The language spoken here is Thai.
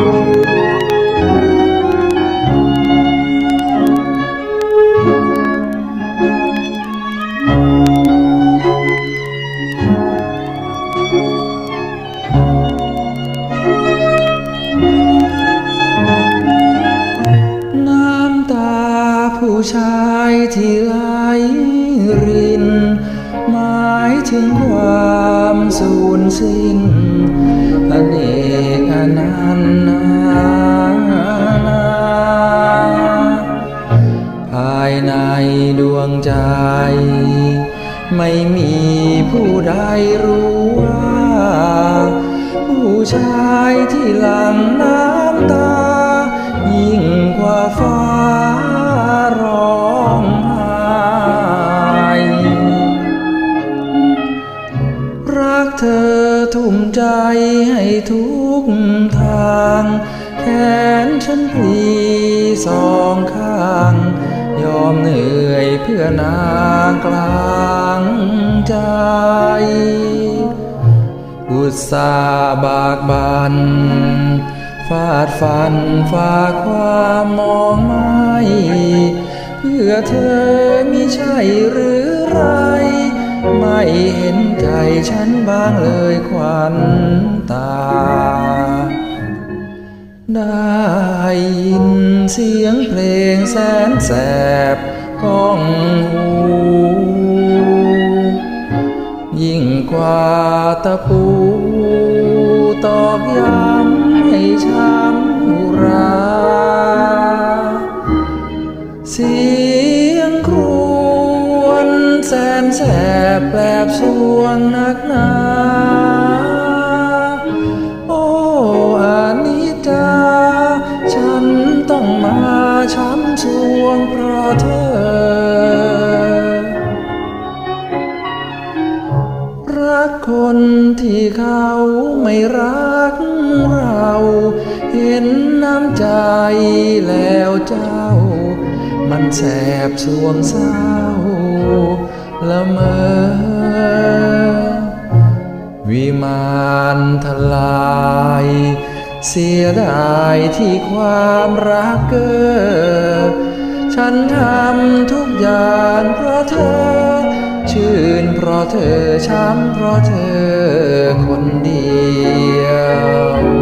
น้ำตาผู้ชายที่ไหลริน หมายถึงความสูญสิ้นอเนกอนันต์นา ไม่มีผู้ใดรู้ว่า ผู้ชายที่หลังน้ำตา ยิ่งกว่าฟ้าร้องไห้รักเธอทุ่มใจให้ทุกทาง แขนฉันพลีสองข้าง ยอมเหนื่อยเพื่อนางกลางใจ อุตสาบากบันฟาดฟันฝ่าความมองไม่เพื่อเธอมิใช่หรือไร ไม่เห็นใจฉันบ้างเลยควันตา ได้ยินเสียงเพลงแสนแสบก้องหูยิ่งกว่าตะปูตอกย้ำให้ช้ำรา เสียงครวญแสนแสบแปลบสวงนักหนา พราะเธอ รักคนที่เขาไม่รักเรา เห็นน้ำใจแล้วเจ้า มันแสบสวงเศร้าละเมอวิมานทลาย เสียดายที่ความรักเกิด ฉันทำทุกอย่างเพราะเธอ ชื่นเพราะเธอช้ำเพราะเธอคนเดียว